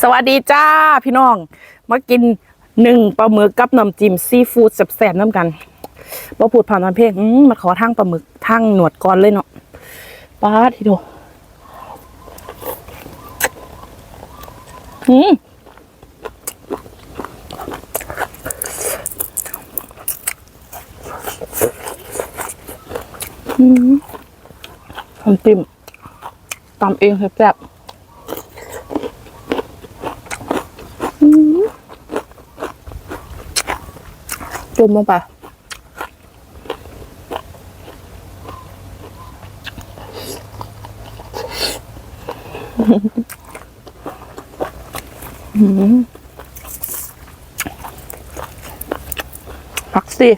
สวัสดีจ้าพี่น้อง มากินหนึ่งปลาหมึกกับน้ำจิ้มซีฟู้ดแซ่บๆน้ำกันบ่พูดผ่านวันเพลงมมาขอทั้งปลาหมึกทั้งหนวดก่อนเลยเนาะป้าทีโดอืมอืมน้ำจิ้มตำเองแซ่บๆ จุ่มลงไปพักสิ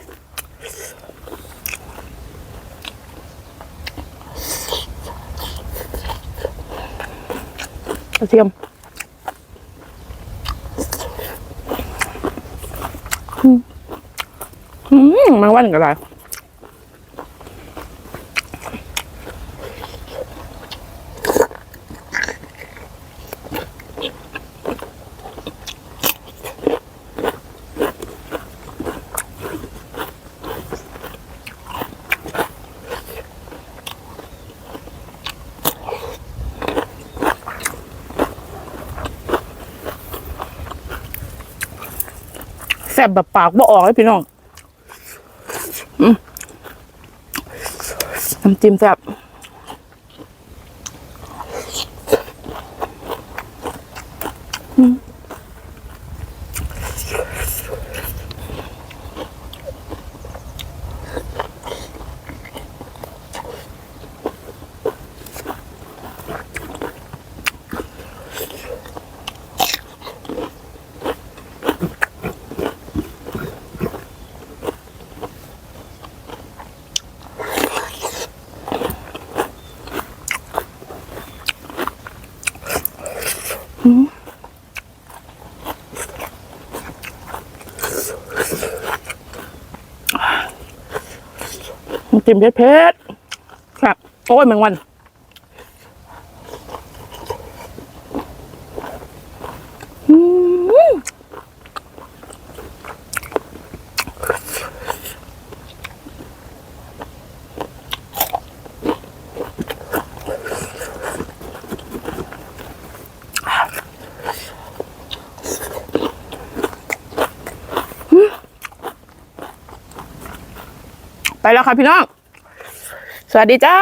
กระเทียมอืม มาวันกันไรแซ่บแบบปากบ่ออกเลยพี่น้อง น้ำจิ้มแซ่บอืม จิ้มเผ็ดเผ็ดครับ โอ้ยแมงวัน แล้วค่ะพี่น้อง สวัสดีจ้า